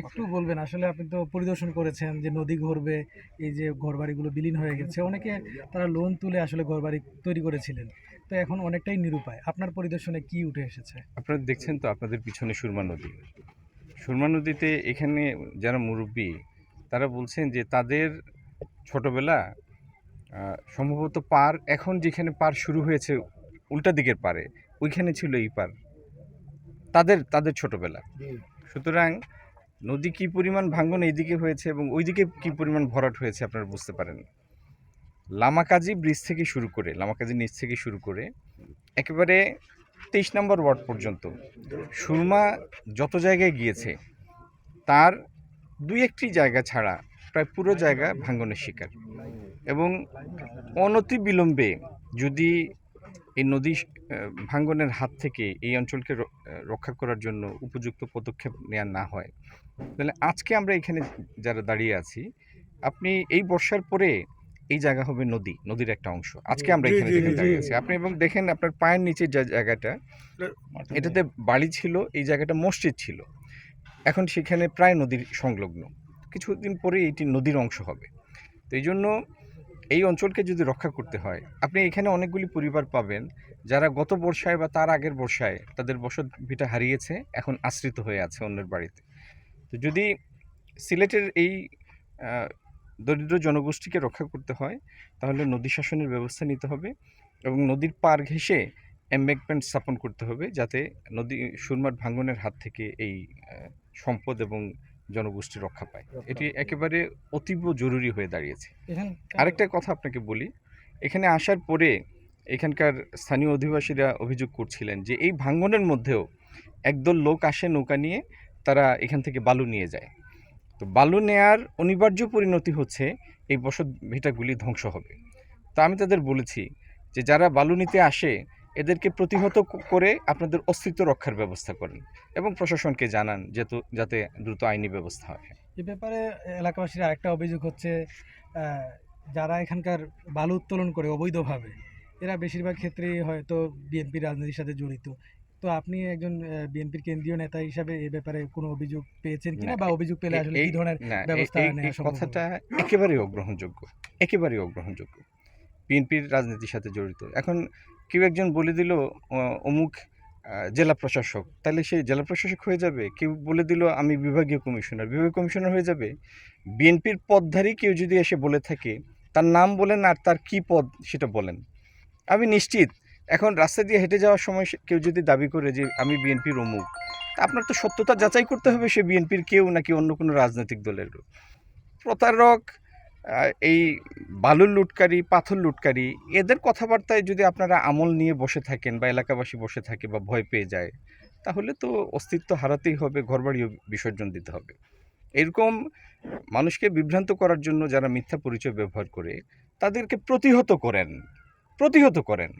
একটু বলবেন আসলে আপনি তো পরিদর্শন করেছেন যে নদী ঘুরবে এই যে ঘরবাড়িগুলো বিলীন হয়ে গেছে অনেকে তারা লোন তুলে আসলে ঘরবাড়ি তৈরি করেছিলেন। তো এখন অনেকটাই নিরুপায়। আপনার পরিদর্শনে কি উঠে এসেছে? আপনারা দেখছেন তো আপনাদের পিছনে সুরমা নদী। সুরমা নদীতে এখানে যারা মুরব্বী তারা বলছেন যে তাদের ছোটবেলা সম্ভবত পার এখন যেখানে পার শুরু হয়েছে উল্টা দিকের পারে ওইখানে ছিল এই পার। তাদের তাদের ছোটবেলা। সুতরাং নদী কি পরিমাণ ভাঙ্গন এইদিকে হয়েছে এবং ওইদিকে কি পরিমাণ ভরাট হয়েছে আপনারা বুঝতে পারেন। লামাকাজি ব্রিজ থেকে শুরু করে লামাকাজি নিচ থেকে শুরু করে একেবারে তেইশ নম্বর ওয়ার্ড পর্যন্ত সুরমা যত জায়গায় গিয়েছে তার দুই একটি জায়গা ছাড়া প্রায় পুরো জায়গা ভাঙ্গনের শিকার। এবং অনতি বিলম্বে যদি এই নদী ভাঙ্গনের হাত থেকে এই অঞ্চলকে রক্ষা করার জন্য উপযুক্ত পদক্ষেপ নেওয়া না হয়। তাহলে আজকে আমরা এখানে যারা দাঁড়িয়ে আছি আপনি এই বর্ষার পরে এই জায়গা হবে নদী নদীর একটা অংশ। আজকে আমরা এখানে দাঁড়িয়ে আছি। আপনি এবং দেখেন আপনার পায়ের নিচে যে জায়গাটা এটাতে বাড়ি ছিল এই জায়গাটা মসজিদ ছিল। এখন সেখানে প্রায় নদীর সংলগ্ন। কিছুদিন পরে এটি নদীর অংশ হবে। তো এই জন্য এই অঞ্চলকে যদি রক্ষা করতে হয়, আপনি এখানে অনেকগুলি পরিবার পাবেন, যারা গত বর্ষায় বা তার আগের বর্ষায় তাদের বসত ভিটা হারিয়েছে, এখন আশ্রিত হয়ে আছে অন্যের বাড়িতে। তো যদি সিলেটের এই দরিদ্র জনগোষ্ঠীকে রক্ষা করতে হয়, তাহলে নদী শাসনের ব্যবস্থা নিতে হবে এবং নদীর পার ঘেঁষে এম্বেকমেন্ট স্থাপন করতে হবে, যাতে নদী সুরমার ভাঙ্গনের হাত থেকে এই সম্পদ এবং জনগোষ্ঠী রক্ষা পায়। এটি একেবারে অতীব জরুরি হয়ে দাঁড়িয়েছে। আরেকটা কথা আপনাকে বলি এখানে আসার পরে এখানকার স্থানীয় অধিবাসীরা অভিযোগ করছিলেন যে এই ভাঙ্গনের মধ্যেও একদল লোক আসে নৌকা নিয়ে তারা এখান থেকে বালু নিয়ে যায়। তো বালু নেয়ার অনিবার্য পরিণতি হচ্ছে এই বসত ভিটাগুলি ধ্বংস হবে। তা আমি তাদের বলেছি যে যারা বালু নিতে আসে এদেরকে প্রতিহত করে আপনাদের অস্তিত্ব রক্ষার ব্যবস্থা করেন এবং প্রশাসনকে জানান যাতে যাতে দ্রুত আইনি ব্যবস্থা হয়। এ ব্যাপারে এলাকাবাসীর আরেকটা অভিযোগ হচ্ছে যারা এখানকার বালু উত্তোলন করে অবৈধভাবে এরা বেশিরভাগ ক্ষেত্রেই হয়তো বিএনপি রাজনীতির সাথে জড়িত। তো আপনি একজন বিএনপির কেন্দ্রীয় নেতা হিসাবে এ ব্যাপারে কোনো অভিযোগ পেয়েছেন কিনা বা অভিযোগ পেলে আসলে এই ধরনের ব্যবস্থা? কথাটা একেবারেই অগ্রহণযোগ্য একেবারেই অগ্রহণযোগ্য। বিএনপির রাজনীতির সাথে জড়িত। এখন কেউ একজন বলে দিল অমুক জেলা প্রশাসক। তাহলে সে জেলা প্রশাসক হয়ে যাবে? কেউ বলে দিল, আমি বিভাগীয় কমিশনার। বিভাগীয় কমিশনার হয়ে যাবে? বিএনপির পদধারী কেউ যদি এসে বলে থাকে, তার নাম বলেন আর তার কি পদ সেটা বলেন। আমি নিশ্চিত, এখন রাস্তা দিয়ে হেঁটে যাওয়ার সময় কেউ যদি দাবি করে যে আমি বিএনপির অমুক, আপনার তো সত্যতা যাচাই করতে হবে সে বিএনপির কেউ নাকি অন্য কোনো রাজনৈতিক দলের। প্রতারক এই বালুর লুটকারি, পাথর লুটকারি, এদের কথাবার্তায় যদি আপনারা আমল নিয়ে বসে থাকেন বা এলাকাবাসী বসে থাকে বা ভয় পেয়ে যায়, তাহলে তো অস্তিত্ব হারাতেই হবে, ঘরবাড়িও বিসর্জন দিতে হবে। এরকম মানুষকে বিভ্রান্ত করার জন্য যারা মিথ্যা পরিচয় ব্যবহার করে, তাদেরকে প্রতিহত করেন প্রতিহত করেন।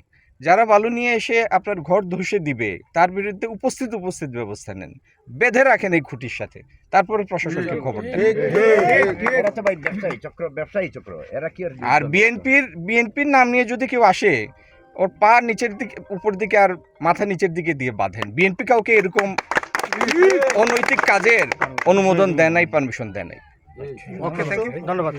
যারা বালু নিয়ে এসে আপনার ঘর ধসে দিবে তার বিরুদ্ধে উপস্থিত উপস্থিত ব্যবস্থা নেন। বেঁধে রাখেন এই খুঁটির সাথে। তারপরে প্রশাসনকে খবর দেন। ঠিক, ঠিক, ঠিক। এরা তো ভাই ব্যবসায়ী চক্র ব্যবসায়ী চক্র এরা কি আর বিএনপির বিএনপির নাম নিয়ে যদি কেউ আসে ওর পা নিচের দিকে উপর দিকে আর মাথা নিচের দিকে দিয়ে বাঁধেন। বিএনপি কাউকে এরকম অনৈতিক কাজের অনুমোদন দেয় নাই পারমিশন দেয় নাই। ওকে থ্যাংক ইউ ধন্যবাদ।